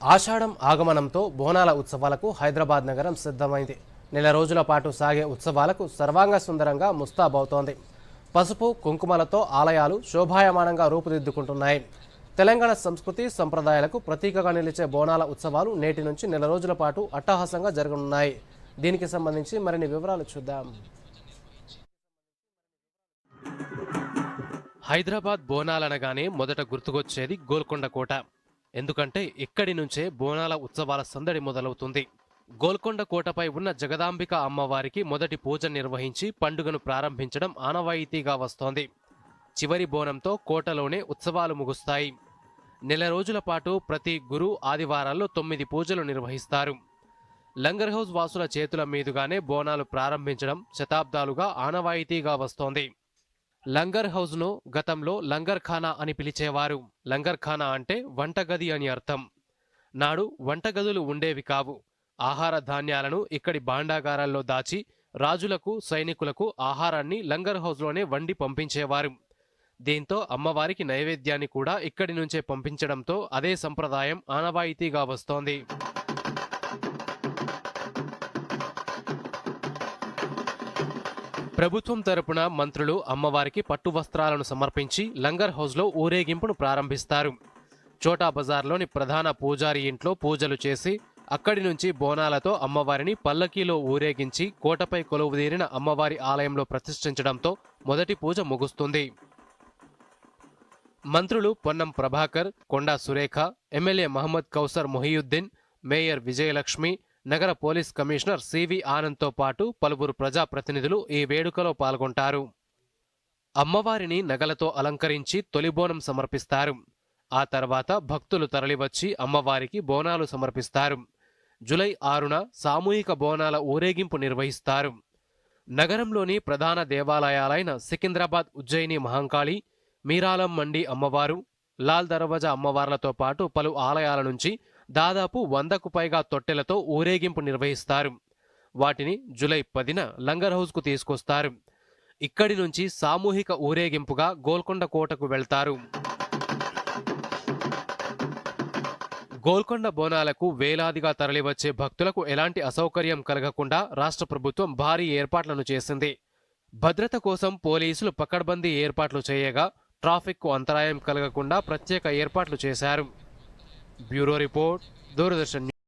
ఆషాఢం ఆగమనంతో బోనాల ఉత్సవాలకు హైదరాబాద్ నగరం సిద్ధమైంది. నెల రోజుల పాటు సాగే ఉత్సవాలకు సర్వాంగ సుందరంగా ముస్తాబవుతోంది పసుపు కుంకుమలతో ఆలయాలు శోభాయమానంగా రూపుదిద్దుకుంటున్నాయి. తెలంగాణ సంస్కృతి సంప్రదాయాలకు ప్రతీకగా నిలిచే బోనాల ఉత్సవాలు నేటి నుంచి నెల రోజుల పాటు అట్టహాసంగా జరగనున్నాయి. దీనికి సంబంధించి మరిన్ని వివరాలు చూద్దాం. హైదరాబాద్ బోనాలనగానే మొదట గుర్తుకొచ్చేది గోల్కొండ కోట. ఎందుకంటే ఇక్కడి నుంచే బోనాల ఉత్సవాల సందడి మొదలవుతుంది. గోల్కొండ కోటపై ఉన్న జగదాంబిక అమ్మవారికి మొదటి పూజ నిర్వహించి పండుగను ప్రారంభించడం ఆనవాయితీగా వస్తోంది. చివరి బోనంతో కోటలోనే ఉత్సవాలు ముగుస్తాయి. నెల రోజుల పాటు ప్రతి గురు ఆదివారాల్లో తొమ్మిది పూజలు నిర్వహిస్తారు. లంగర్ హౌస్ వాసుల చేతుల మీదుగానే బోనాలు ప్రారంభించడం శతాబ్దాలుగా ఆనవాయితీగా వస్తోంది. లంగర్ హౌస్ను గతంలో లంగర్ ఖానా అని పిలిచేవారు. లంగర్ ఖానా అంటే వంటగది అని అర్థం. నాడు వంటగదులు ఉండేవి కావు. ఆహార ధాన్యాలను ఇక్కడి భాండాగారాల్లో దాచి రాజులకు సైనికులకు ఆహారాన్ని లంగర్ హౌస్లోనే వండి పంపించేవారు. దీంతో అమ్మవారికి నైవేద్యాన్ని కూడా ఇక్కడి నుంచే పంపించడంతో అదే సంప్రదాయం ఆనవాయితీగా వస్తోంది. ప్రభుత్వం తరపున మంత్రులు అమ్మవారికి పట్టు వస్త్రాలను సమర్పించి లంగర్ హౌస్లో ఊరేగింపును ప్రారంభిస్తారు. చోటా బజార్లోని ప్రధాన పూజారి ఇంట్లో పూజలు చేసి అక్కడి నుంచి బోనాలతో అమ్మవారిని పల్లకీలో ఊరేగించి కోటపై కొలువుదీరిన అమ్మవారి ఆలయంలో ప్రతిష్ఠించడంతో మొదటి పూజ ముగుస్తుంది. మంత్రులు పొన్నం ప్రభాకర్ కొండా సురేఖ ఎమ్మెల్యే మహమ్మద్ కౌసర్ మొహియుద్దీన్ మేయర్ విజయలక్ష్మి నగర పోలీస్ కమిషనర్ సివి ఆనంద్తో పాటు పలువురు ప్రజాప్రతినిధులు ఈ వేడుకలో పాల్గొంటారు. అమ్మవారిని నగలతో అలంకరించి తొలి బోనం సమర్పిస్తారు. ఆ తర్వాత భక్తులు తరలివచ్చి అమ్మవారికి బోనాలు సమర్పిస్తారు. జులై ఆరున సామూహిక బోనాల ఊరేగింపు నిర్వహిస్తారు. నగరంలోని ప్రధాన దేవాలయాలైన సికింద్రాబాద్ ఉజ్జయిని మహంకాళి మీరాలం మండి అమ్మవారు లాల్ దర్వాజా అమ్మవార్లతో పాటు పలు ఆలయాల నుంచి దాదాపు వందకు పైగా తొట్టెలతో ఊరేగింపు నిర్వహిస్తారు. వాటిని జులై పదిన లంగర్ హౌస్కు తీసుకొస్తారు. ఇక్కడి నుంచి సామూహిక ఊరేగింపుగా గోల్కొండ కోటకు వెళ్తారు. గోల్కొండ బోనాలకు వేలాదిగా తరలివచ్చే భక్తులకు ఎలాంటి అసౌకర్యం కలగకుండా రాష్ట్ర ప్రభుత్వం భారీ ఏర్పాట్లను చేసింది. భద్రత కోసం పోలీసులు పకడ్బందీ ఏర్పాట్లు చేయగా ట్రాఫిక్కు అంతరాయం కలగకుండా ప్రత్యేక ఏర్పాట్లు చేశారు. Bureau report Doordarshan